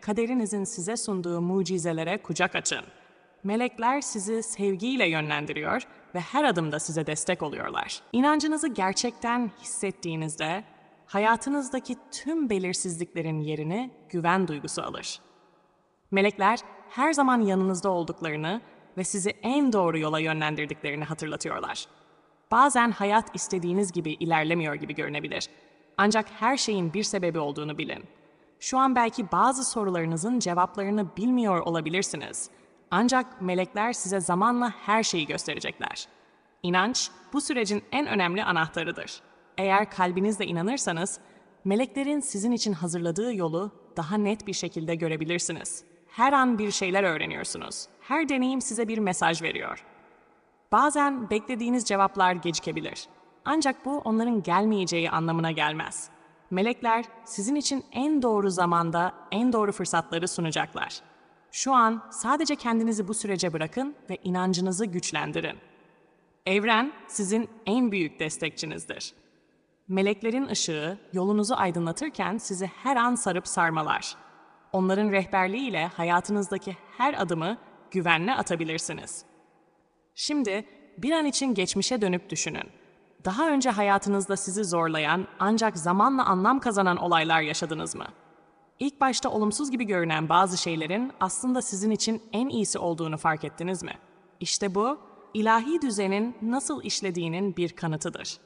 kaderinizin size sunduğu mucizelere kucak açın. Melekler sizi sevgiyle yönlendiriyor ve her adımda size destek oluyorlar. İnancınızı gerçekten hissettiğinizde hayatınızdaki tüm belirsizliklerin yerini güven duygusu alır. Melekler her zaman yanınızda olduklarını ve sizi en doğru yola yönlendirdiklerini hatırlatıyorlar. Bazen hayat istediğiniz gibi ilerlemiyor gibi görünebilir. Ancak her şeyin bir sebebi olduğunu bilin. Şu an belki bazı sorularınızın cevaplarını bilmiyor olabilirsiniz. Ancak melekler size zamanla her şeyi gösterecekler. İnanç bu sürecin en önemli anahtarıdır. Eğer kalbinizle inanırsanız, meleklerin sizin için hazırladığı yolu daha net bir şekilde görebilirsiniz. Her an bir şeyler öğreniyorsunuz. Her deneyim size bir mesaj veriyor. Bazen beklediğiniz cevaplar gecikebilir. Ancak bu onların gelmeyeceği anlamına gelmez. Melekler sizin için en doğru zamanda en doğru fırsatları sunacaklar. Şu an sadece kendinizi bu sürece bırakın ve inancınızı güçlendirin. Evren sizin en büyük destekçinizdir. Meleklerin ışığı yolunuzu aydınlatırken sizi her an sarıp sarmalar. Onların rehberliğiyle hayatınızdaki her adımı güvenle atabilirsiniz. Şimdi bir an için geçmişe dönüp düşünün. Daha önce hayatınızda sizi zorlayan ancak zamanla anlam kazanan olaylar yaşadınız mı? İlk başta olumsuz gibi görünen bazı şeylerin aslında sizin için en iyisi olduğunu fark ettiniz mi? İşte bu, ilahi düzenin nasıl işlediğinin bir kanıtıdır.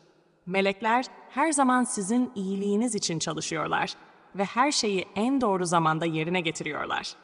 Melekler her zaman sizin iyiliğiniz için çalışıyorlar ve her şeyi en doğru zamanda yerine getiriyorlar.